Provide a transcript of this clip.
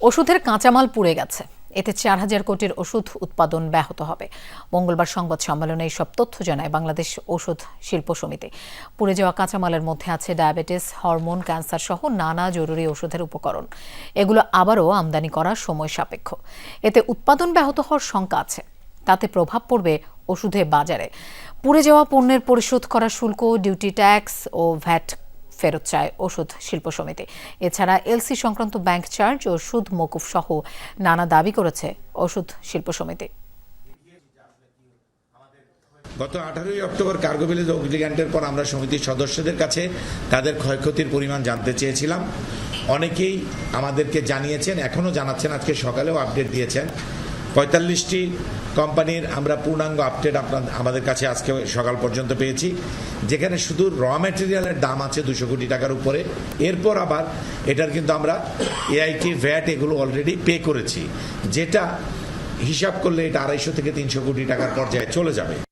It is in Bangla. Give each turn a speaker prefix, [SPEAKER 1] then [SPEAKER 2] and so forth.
[SPEAKER 1] ওষুধের কাঁচামাল পুড়ে গেছে। এতে চার হাজার কোটির ওষুধ উৎপাদন ব্যাহত হবে। মঙ্গলবার সংবাদ সম্মেলনে এইসব তথ্য জানায় বাংলাদেশ ওষুধ শিল্প সমিতি। পুড়ে যাওয়া কাঁচামালের মধ্যে আছে ডায়াবেটিস, হরমোন, ক্যান্সার সহ নানা জরুরি ওষুধের উপকরণ। এগুলো আবারও আমদানি করা সময় সাপেক্ষ। এতে উৎপাদন ব্যাহত হওয়ার শঙ্কা আছে। তাতে প্রভাব পড়বে ওষুধের বাজারে। পুড়ে যাওয়া পণ্যের পরিশোধ করা শুল্ক ডিউটি ট্যাক্স ও ভ্যাট ফেরত চায় ওষুধ শিল্প সমিতি। এছাড়া এলসি সংক্রান্ত ব্যাংক চার্জ ও সুদ মকুফ সহ নানা দাবি করেছে ওষুধ শিল্প সমিতি।
[SPEAKER 2] গত আঠারোই অক্টোবর কার্গো ভিলেজ অগ্নিকাণ্ডের পর আমরা সমিতির সদস্যদের কাছে তাদের ক্ষয়ক্ষতির পরিমাণ জানতে চেয়েছিলাম। অনেকেই আমাদেরকে জানিয়েছেন এখনও জানাচ্ছেন, আজকে সকালেও আপডেট দিয়েছেন। পঁয়তাল্লিশটি কোম্পানির আমরা পূর্ণাঙ্গ আপডেট আপনার, আমাদের কাছে আজকে সকাল পর্যন্ত পেয়েছি, যেখানে শুধু র ম্যাটেরিয়ালের দাম আছে দুশো কোটি টাকার উপরে। এরপর আবার এটার কিন্তু আমরা এআইটি ভ্যাট এগুলো অলরেডি পে করেছি, যেটা হিসাব করলে এটা আড়াইশো থেকে তিনশো কোটি টাকার পর্যায়ে চলে যাবে।